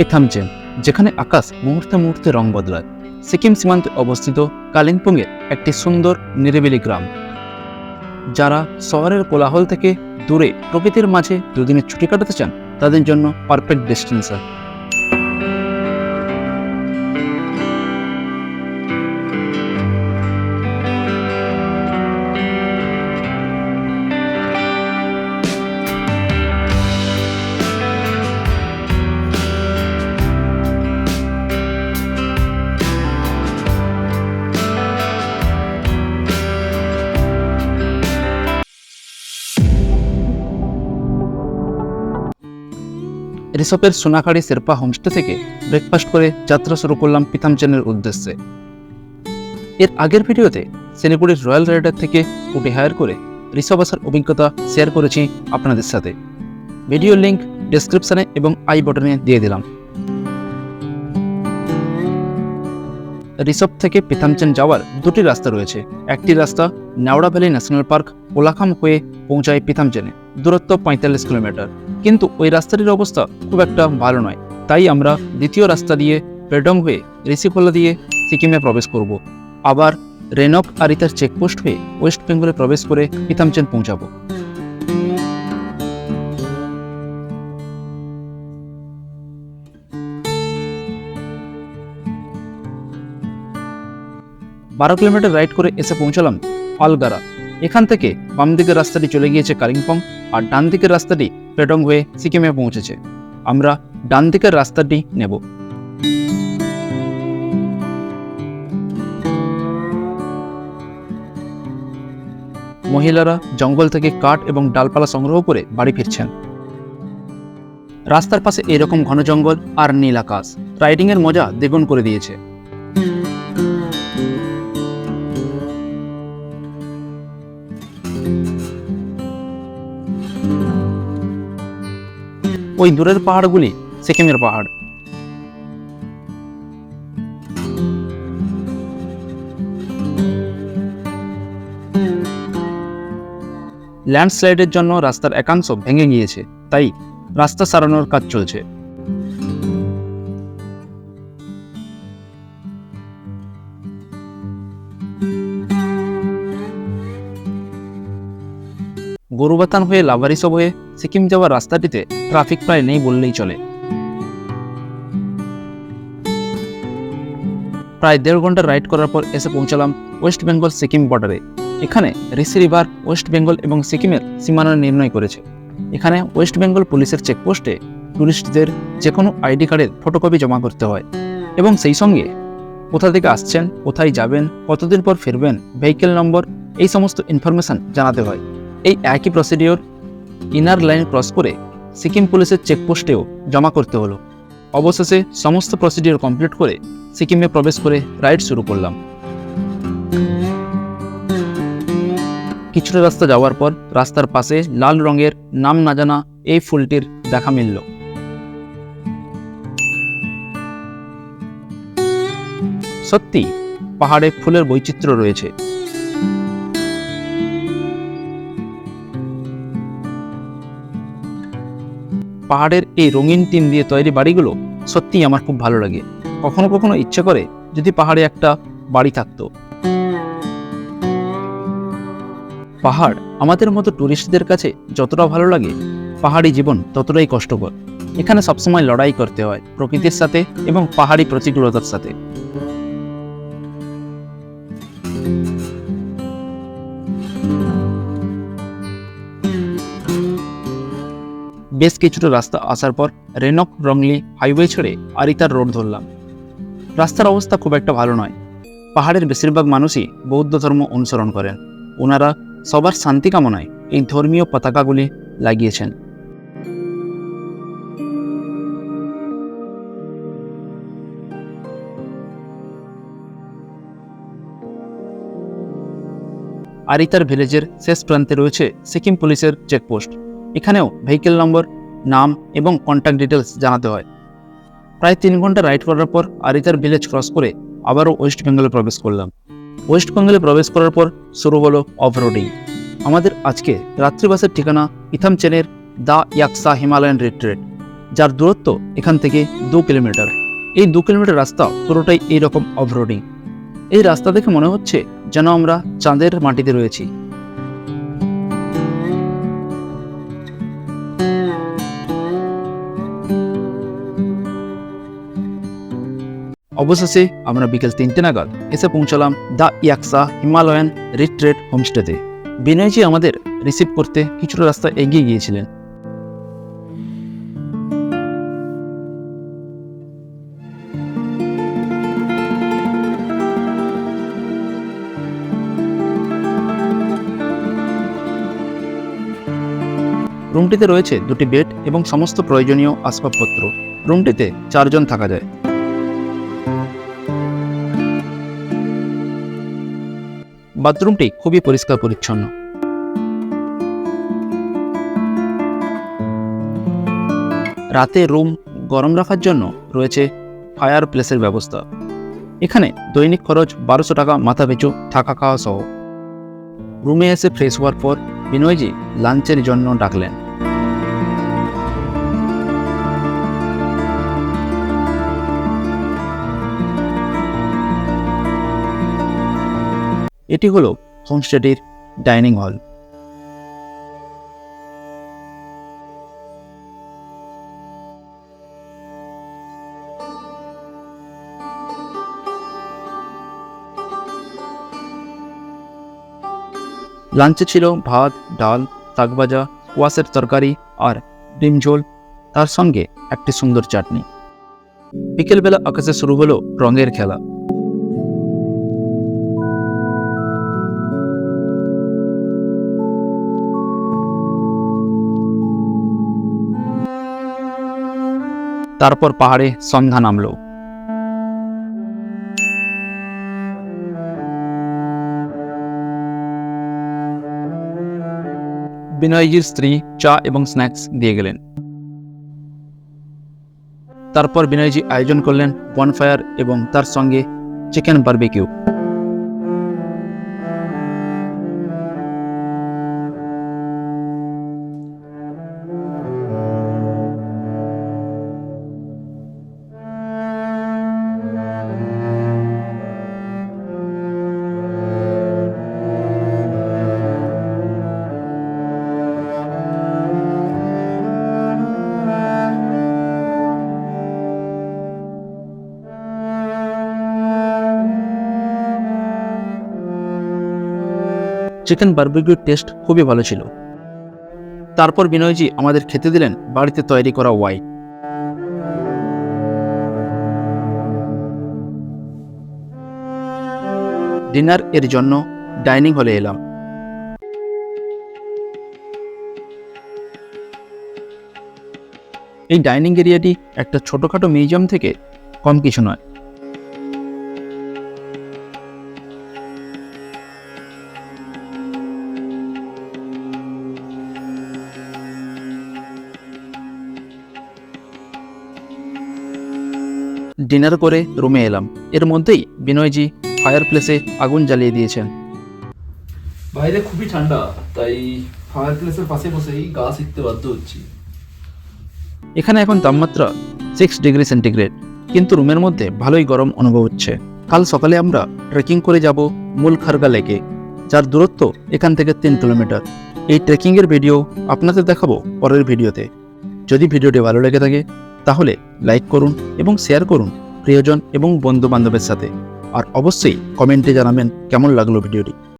পিথামচেন যেখানে আকাশ মুহূর্তে মুহূর্তে রং বদলায়। সিকিম সীমান্তে অবস্থিত কালিম্পংয়ের একটি সুন্দর নিরিবিলি গ্রাম। যারা শহরের কোলাহল থেকে দূরে প্রকৃতির মাঝে দুদিনের ছুটি কাটাতে চান, তাদের জন্য পারফেক্ট ডেস্টিনেশন রিসপের সোনাখাড়ি শেরপা হোমস্টে থেকে ব্রেকফাস্ট করে যাত্রা শুরু করলাম পিতামচেনের উদ্দেশ্যে। এর আগের ভিডিওতে শিলিগুড়ির রয়্যাল রাইডার থেকে উটি হায়ার করে রিসব আসার অভিজ্ঞতা শেয়ার করেছি আপনাদের সাথে। ভিডিও লিঙ্ক ডেসক্রিপশানে এবং আই বটনে দিয়ে দিলাম। রিসব থেকে পিথামচেন যাওয়ার দুটি রাস্তা রয়েছে। একটি রাস্তা Neora valley national park Kolakham হয়ে পৌঁছায় পিথামচেনে দূরত্ব পঁয়তাল্লিশ কিলোমিটার। কিন্তু ওই রাস্তাটির অবস্থা খুব একটা ভালো নয়। তাই আমরা দ্বিতীয় রাস্তা দিয়ে পেডং হয়ে ঋষিখোলা দিয়ে সিকিমে প্রবেশ করব। আবার রেনক আরিতার চেকপোস্ট হয়ে ওয়েস্ট বেঙ্গলে প্রবেশ করে পিতামচেন পৌঁছাবো। বারো কিলোমিটার রাইড করে এসে পৌঁছালাম আলগারা এখান থেকে বাম দিকের রাস্তাটি চলে গিয়েছে কালিম্পং আর ডান দিকের রাস্তাটি পেটং হয়ে সিকিমে পৌঁছেছে। আমরা ডান দিকের রাস্তাটি নেব। মহিলারা জঙ্গল থেকে কাঠ এবং ডালপালা সংগ্রহ করে বাড়ি ফিরছেন। রাস্তার পাশে এরকম ঘন জঙ্গল আর নীল আকাশ। রাইডিংয়ের মজা দ্বিগুণ করে দিয়েছে। ওই দূরের পাহাড়গুলি সিকিমের পাহাড়। ল্যান্ডস্লাইডের জন্য রাস্তার একাংশ ভেঙে গিয়েছে, তাই রাস্তা সারানোর কাজ চলছে। গরুবাতান হয়ে লাভারিসব হয়ে সিকিম যাওয়ার রাস্তাটিতে ট্রাফিক প্রায় নেই বললেই চলে। প্রায় দেড় ঘণ্টা রাইড করার পর এসে পৌঁছালাম ওয়েস্ট বেঙ্গল সিকিম বর্ডারে। এখানে রিসি রিভার, ওয়েস্ট বেঙ্গল এবং সিকিমের সীমানা নির্ণয় করেছে। এখানে ওয়েস্ট বেঙ্গল পুলিশের চেকপোস্টে টুরিস্টদের যে কোনো আইডি কার্ডের ফটোকপি জমা করতে হয় এবং সেই সঙ্গে কোথা থেকে আসছেন, কোথায় যাবেন, কতদিন পর ফিরবেন ভেহিকেল নম্বর এই সমস্ত ইনফরমেশন জানাতে হয়। এই একই প্রসিডিওর ইনার লাইন ক্রস করে সিকিম পুলিশের চেকপোস্টেও জমা করতে হলো। অবশেষে সমস্ত প্রসিডিওর কমপ্লিট করে সিকিমে প্রবেশ করে রাইড শুরু করলাম। কিছুটা রাস্তা যাওয়ার পর রাস্তার পাশে লাল রঙের নাম না জানা এই ফুলটির দেখা মিলল। সত্যি পাহাড়ে ফুলের বৈচিত্র্য রয়েছে। পাহাড়ের এই রঙিন টিন দিয়ে তৈরি বাড়িগুলো সত্যিই আমার খুব ভালো লাগে। কখনো কখনো ইচ্ছে করে যদি পাহাড়ে একটা বাড়ি থাকতো। পাহাড় আমাদের মতো টুরিস্টদের কাছে যতটা ভালো লাগে, পাহাড়ি জীবন ততটাই কষ্টকর। এখানে সবসময় লড়াই করতে হয় প্রকৃতির সাথে এবং পাহাড়ি প্রতিকূলতার সাথে। বেশ কিছুটা রাস্তা আসার পর রেনক রংলি হাইওয়ে ছেড়ে আরিতার রোড ধরলাম। রাস্তার অবস্থা খুব একটা ভালো নয়। পাহাড়ের বেশিরভাগ মানুষই বৌদ্ধ ধর্ম অনুসরণ করেন। ওনারা সবার শান্তি কামনায় এই ধর্মীয় পতাকাগুলি লাগিয়েছেন। আরিতার ভিলেজের শেষ প্রান্তে রয়েছে সিকিম পুলিশের চেকপোস্ট। এখানেও ভেহিকেল নম্বর নাম এবং কন্ট্যাক্ট ডিটেলস জানাতে হয়। প্রায় তিন ঘণ্টা রাইড করার পর আরিতার ভিলেজ ক্রস করে আবারও ওয়েস্ট বেঙ্গলে প্রবেশ করলাম। ওয়েস্ট বেঙ্গলে প্রবেশ করার পর শুরু হলো অফ রোডিং আমাদের আজকে রাত্রিবাসের ঠিকানা ইথাম চেনের দা ইয়াকসা হিমালয়ান রিট্রেট যার দূরত্ব এখান থেকে দু কিলোমিটার। এই দু কিলোমিটার রাস্তা পুরোটাই এইরকম অফরোডিং এই রাস্তা দেখে মনে হচ্ছে যেন আমরা চাঁদের মাটিতে রয়েছি। অবশেষে আমরা বিকেল তিনটে নাগাদ এসে পৌঁছালাম দ্য ইয়াকসা হিমালয়ান রিট্রেট হোমস্টেতে। বিনয়জি আমাদের রিসিভ করতে কিছুটা রাস্তা এগিয়ে গিয়েছিলেন। রুমটিতে রয়েছে দুটি বেড এবং সমস্ত প্রয়োজনীয় আসবাবপত্র। রুমটিতে চারজন থাকা যায়। বাথরুমটি খুবই পরিষ্কার পরিচ্ছন্ন। রাতে রুম গরম রাখার জন্য রয়েছে ফায়ার প্লেসের ব্যবস্থা। এখানে দৈনিক খরচ বারোশো টাকা মাথা পিছু থাকা খাওয়া সহ। রুমে এসে ফ্রেশ হওয়ার পর বিনয়জি লাঞ্চের জন্য ডাকলেন। এটি হলো হোমস্টেটির ডাইনিং হল। লাঞ্চে ছিল ভাত, ডাল, শাকভাজা কোয়াশের তরকারি আর ডিম ঝোল, তার সঙ্গে একটি সুন্দর চাটনি। বিকেলবেলা আকাশে শুরু হলো রঙের খেলা। তারপর পাহাড়ে সন্ধ্যা নামল। বিনয়জির স্ত্রী চা এবং স্ন্যাক্স দিয়ে গেলেন। তারপর বিনয়জি আয়োজন করলেন বনফায়ার এবং তার সঙ্গে চিকেন বারবিকিউ। চিকেন বার্বিকিউর টেস্ট খুবই ভালো ছিল। তারপর বিনয়জি আমাদের খেতে দিলেন বাড়িতে তৈরি করা ওয়াইন ডিনার এর জন্য ডাইনিং হলে এলাম। এই ডাইনিং এরিয়াটি একটা ছোটখাটো মিউজিয়াম থেকে কম কিছু নয়। ডিনার করে রুমে এলাম। এর মধ্যেই বিনয়জি ফায়ার প্লেসে আগুন জ্বালিয়ে দিয়েছেন। বাইরে খুবই ঠান্ডা তাই ফায়ার প্লেসের পাশে বসেই গা শিখতে বাধ্য হচ্ছি। এখানে এখন তাপমাত্রা সিক্স ডিগ্রি সেন্টিগ্রেড কিন্তু রুমের মধ্যে ভালোই গরম অনুভব হচ্ছে। কাল সকালে আমরা ট্রেকিং করে যাব মূল খারগা লেকে যার দূরত্ব এখান থেকে তিন কিলোমিটার। এই ট্রেকিংয়ের ভিডিও আপনাদের দেখাবো পরের ভিডিওতে যদি ভিডিওটি ভালো লেগে থাকে তাহলে লাইক করুন এবং শেয়ার করুন প্রিয়জন এবং বন্ধু বান্ধবের সাথে। আর অবশ্যই কমেন্টে জানাবেন কেমন লাগল ভিডিওটি।